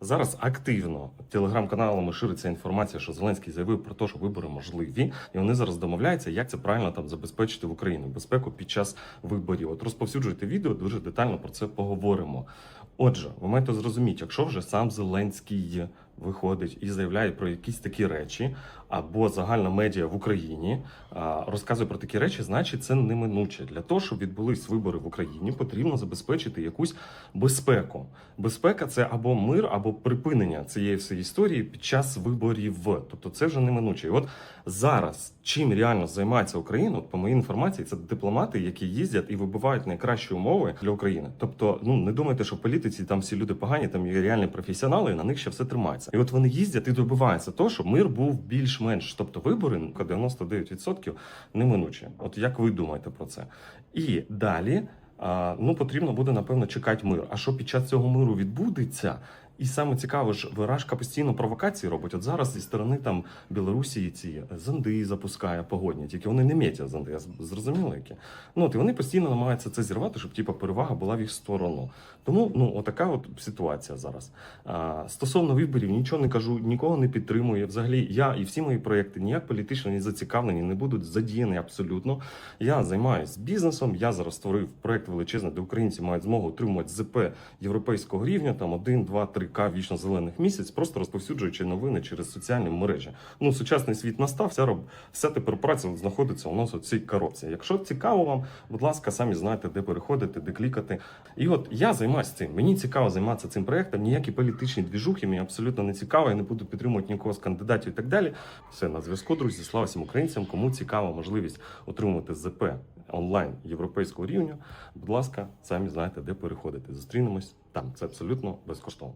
Зараз активно телеграм-каналами шириться інформація, що Зеленський заявив про те, що вибори можливі, і вони зараз домовляються, як це правильно там забезпечити в Україну безпеку під час виборів. От розповсюджуйте відео, дуже детально про це поговоримо. Отже, ви маєте зрозуміти, якщо вже сам Зеленський виходить і заявляє про якісь такі речі, або загальна медіа в Україні розказує про такі речі, значить це неминуче. Для того, щоб відбулись вибори в Україні, потрібно забезпечити якусь безпеку. Безпека це або мир, або припинення цієї всієї історії під час виборів. Тобто це вже неминуче. І от зараз чим реально займається Україна, от по моїй інформації, це дипломати, які їздять і вибивають найкращі умови для України. Тобто, ну не думайте, що в політиці там всі люди погані, там є реальні професіонали, і на них ще все тримається. І от вони їздять і добиваються того, щоб мир був більш-менш. Тобто вибори ну, 99% неминучі. От як ви думаєте про це? І далі. Ну, потрібно буде напевно чекати мир. А що під час цього миру відбудеться? І саме цікаво ж, виражка постійно провокації робить. От зараз зі сторони там Білорусі ці зонди запускає погодні, тільки вони не метять зонди, я з- зрозуміло які. Ну от і вони постійно намагаються це зірвати, щоб типу, перевага була в їх сторону. Тому ну отака от ситуація зараз. А, стосовно виборів, нічого не кажу, нікого не підтримую. Взагалі, я і всі мої проекти ніяк політично не зацікавлені, не будуть задіяні абсолютно. Я займаюся бізнесом. Я зараз створив проект величезний, де українці мають змогу отримувати ЗП європейського рівня, там 1, 2, 3 к вічно зелених місяць, просто розповсюджуючи новини через соціальні мережі. Ну, сучасний світ настав, вся роб... вся тепер праця знаходиться у нас у цій коробці. Якщо цікаво вам, будь ласка, самі знаєте, де переходити, де клікати. І от я займаюся цим. Мені цікаво займатися цим проектом. Ніякі політичні двіжухи мені абсолютно не цікаво. Я не буду підтримувати нікого з кандидатів і так далі. Все на зв'язку, друзі. Слава всім українцям. Кому цікава можливість отримувати ЗП онлайн європейського рівня. Будь ласка, самі знаєте, де переходити. Зустрінемось там. Це абсолютно безкоштовно.